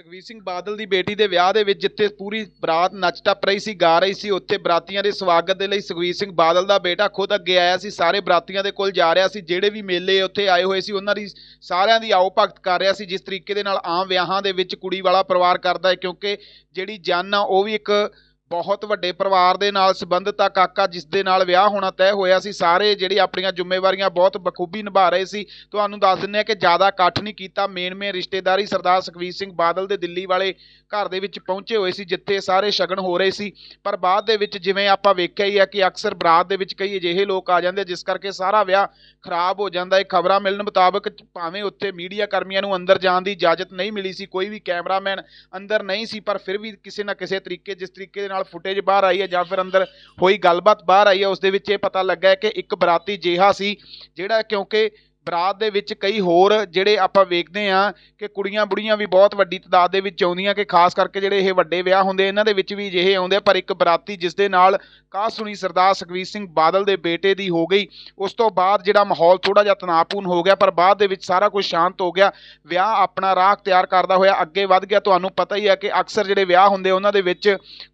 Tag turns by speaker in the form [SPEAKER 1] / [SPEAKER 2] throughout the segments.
[SPEAKER 1] ਸੁਖਵੀਰ ਸਿੰਘ ਬਾਦਲ ਦੀ ਬੇਟੀ ਦੇ ਵਿਆਹ ਦੇ ਵਿੱਚ ਜਿੱਥੇ ਪੂਰੀ ਬਰਾਤ ਨੱਚ ਟੱਪ ਰਹੀ ਸੀ, ਗਾ ਰਹੀ ਸੀ, ਉੱਥੇ ਬਰਾਤੀਆਂ ਦੇ ਸਵਾਗਤ ਦੇ ਲਈ ਸੁਖਵੀਰ ਸਿੰਘ ਬਾਦਲ ਦਾ ਬੇਟਾ ਖੁਦ ਅੱਗੇ ਆਇਆ ਸੀ, ਸਾਰੇ ਬਰਾਤੀਆਂ ਦੇ ਕੋਲ ਜਾ ਰਿਹਾ ਸੀ, ਜਿਹੜੇ ਵੀ ਮੇਲੇ ਉੱਥੇ ਆਏ ਹੋਏ ਸੀ, ਉਹਨਾਂ ਦੀ ਸਾਰਿਆਂ ਦੀ ਆਓ ਭਗਤ ਕਰ ਰਿਹਾ ਸੀ, ਜਿਸ ਤਰੀਕੇ ਦੇ ਨਾਲ ਆਮ ਵਿਆਹਾਂ ਦੇ ਵਿੱਚ ਕੁੜੀ ਵਾਲਾ ਪਰਿਵਾਰ ਕਰਦਾ ਹੈ, ਕਿਉਂਕਿ ਜਿਹੜੀ ਜਨ ਆ, ਉਹ ਵੀ ਇੱਕ ਬਹੁਤ ਵੱਡੇ ਪਰਿਵਾਰ ਦੇ ਨਾਲ ਸੰਬੰਧਿਤ ਆ, ਕਾਕਾ ਜਿਸ ਦੇ ਨਾਲ ਵਿਆਹ ਹੋਣਾ ਤੈਅ ਹੋਇਆ ਸੀ, ਸਾਰੇ ਜਿਹੜੇ ਆਪਣੀਆਂ ਜ਼ਿੰਮੇਵਾਰੀਆਂ ਬਹੁਤ ਬਖੂਬੀ ਨਿਭਾ ਰਹੇ ਸੀ। ਤੁਹਾਨੂੰ ਦੱਸ ਦਿੰਦੇ ਆ ਕਿ ਜ਼ਿਆਦਾ ਇਕੱਠ ਨਹੀਂ ਕੀਤਾ ਮੇਨ ਮੇਨ ਰਿਸ਼ਤੇਦਾਰੀ ਸਰਦਾਰ ਸੁਖਵੀਰ ਸਿੰਘ ਬਾਦਲ ਦੇ ਦਿੱਲੀ ਵਾਲੇ ਘਰ ਦੇ ਵਿੱਚ ਪਹੁੰਚੇ ਹੋਏ ਸੀ, ਜਿੱਥੇ ਸਾਰੇ ਸ਼ਗਨ ਹੋ ਰਹੇ ਸੀ। ਪਰ ਬਾਅਦ ਦੇ ਵਿੱਚ ਜਿਵੇਂ ਆਪਾਂ ਵੇਖਿਆ ਹੀ ਆ ਕਿ ਅਕਸਰ ਬਰਾਤ ਦੇ ਵਿੱਚ ਕਈ ਅਜਿਹੇ ਲੋਕ ਆ ਜਾਂਦੇ ਜਿਸ ਕਰਕੇ ਸਾਰਾ ਵਿਆਹ ਖਰਾਬ ਹੋ ਜਾਂਦਾ ਹੈ। ਖਬਰਾਂ ਮਿਲਣ ਮੁਤਾਬਕ ਭਾਵੇਂ ਉੱਥੇ ਮੀਡੀਆ ਕਰਮੀਆਂ ਨੂੰ ਅੰਦਰ ਜਾਣ ਦੀ ਇਜਾਜ਼ਤ ਨਹੀਂ ਮਿਲੀ ਸੀ, ਕੋਈ ਵੀ ਕੈਮਰਾਮੈਨ ਅੰਦਰ ਨਹੀਂ ਸੀ, ਪਰ ਫਿਰ ਵੀ ਕਿਸੇ ਨਾ ਕਿਸੇ ਤਰੀਕੇ, ਜਿਸ ਤਰੀਕੇ ਦੇ ਨਾਲ ਫੁਟੇਜ ਬਾਹਰ ਆਈ ਹੈ ਜਾਂ ਫਿਰ ਅੰਦਰ ਹੋਈ ਗੱਲਬਾਤ ਬਾਹਰ ਆਈ ਹੈ, ਉਸ ਦੇ ਵਿੱਚ ਇਹ ਪਤਾ ਲੱਗਾ ਹੈ ਕਿ ਇੱਕ ਬਰਾਤੀ ਜਿਹਾ ਸੀ, ਜਿਹੜਾ ਕਿਉਂਕਿ ਬਰਾਤ ਦੇ ਵਿੱਚ ਕਈ ਹੋਰ ਜਿਹੜੇ ਆਪਾਂ ਵੇਖਦੇ ਆ ਕਿ ਕੁੜੀਆਂ ਬੁੜੀਆਂ ਵੀ ਬਹੁਤ ਵੱਡੀ ਤਦਾਦ ਦੇ ਵਿੱਚ ਆਉਂਦੀਆਂ ਕਿ ਖਾਸ ਕਰਕੇ ਜਿਹੜੇ ਇਹ ਵੱਡੇ ਵਿਆਹ ਹੁੰਦੇ ਇਹਨਾਂ ਦੇ ਵਿੱਚ ਵੀ ਅਜਿਹੇ ਆਉਂਦੇ ਆ, ਪਰ ਇੱਕ ਬਰਾਤੀ ਜਿਸ ਦੇ ਨਾਲ ਕਾਹ ਸੁਣੀ ਸਰਦਾਰ ਸੁਖਵੀਰ ਸਿੰਘ ਬਾਦਲ ਦੇ ਬੇਟੇ ਦੀ ਹੋ ਗਈ ਉਸ ਤੋਂ ਬਾਅਦ ਜਿਹੜਾ ਮਾਹੌਲ ਥੋੜਾ ਜਿਹਾ ਤਣਾਅਪੂਰਨ ਹੋ ਗਿਆ ਪਰ ਬਾਅਦ ਦੇ ਵਿੱਚ ਸਾਰਾ ਕੁਝ ਸ਼ਾਂਤ ਹੋ ਗਿਆ ਵਿਆਹ ਆਪਣਾ ਰਾਹ ਤਿਆਰ ਕਰਦਾ ਹੋਇਆ ਅੱਗੇ ਵੱਧ ਗਿਆ ਤੁਹਾਨੂੰ ਪਤਾ ਹੀ ਹੈ ਕਿ ਅਕਸਰ ਜਿਹੜੇ ਵਿਆਹ ਹੁੰਦੇ ਉਹਨਾਂ ਦੇ ਵਿੱਚ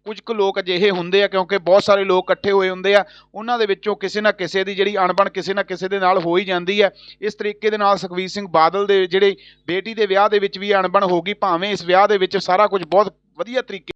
[SPEAKER 1] ਕੁਝ ਕੁ ਲੋਕ ਅਜਿਹੇ ਹੁੰਦੇ ਆ ਕਿਉਂਕਿ ਬਹੁਤ ਸਾਰੇ ਲੋਕ ਇਕੱਠੇ ਹੋਏ ਹੁੰਦੇ ਆ ਉਹਨਾਂ ਦੇ ਵਿੱਚੋਂ ਕਿਸੇ ਨਾ ਕਿਸੇ ਦੀ ਜਿਹੜੀ ਅਣਬਣ ਕਿਸੇ ਨਾ ਕਿਸੇ ਦੇ ਨਾਲ ਹੋ ਹੀ ਜਾਂਦੀ ਹੈ ਇਸ ਤਰੀਕੇ ਦੇ ਨਾਲ ਸੁਖਵੀਰ ਸਿੰਘ ਬਾਦਲ ਦੇ ਜਿਹੜੇ ਬੇਟੀ ਦੇ ਵਿਆਹ ਦੇ ਵਿੱਚ ਵੀ ਅਣਬਣ ਹੋ ਗਈ, ਭਾਵੇਂ ਇਸ ਵਿਆਹ ਦੇ ਵਿੱਚ ਸਾਰਾ ਕੁਝ ਬਹੁਤ ਵਧੀਆ ਤਰੀਕੇ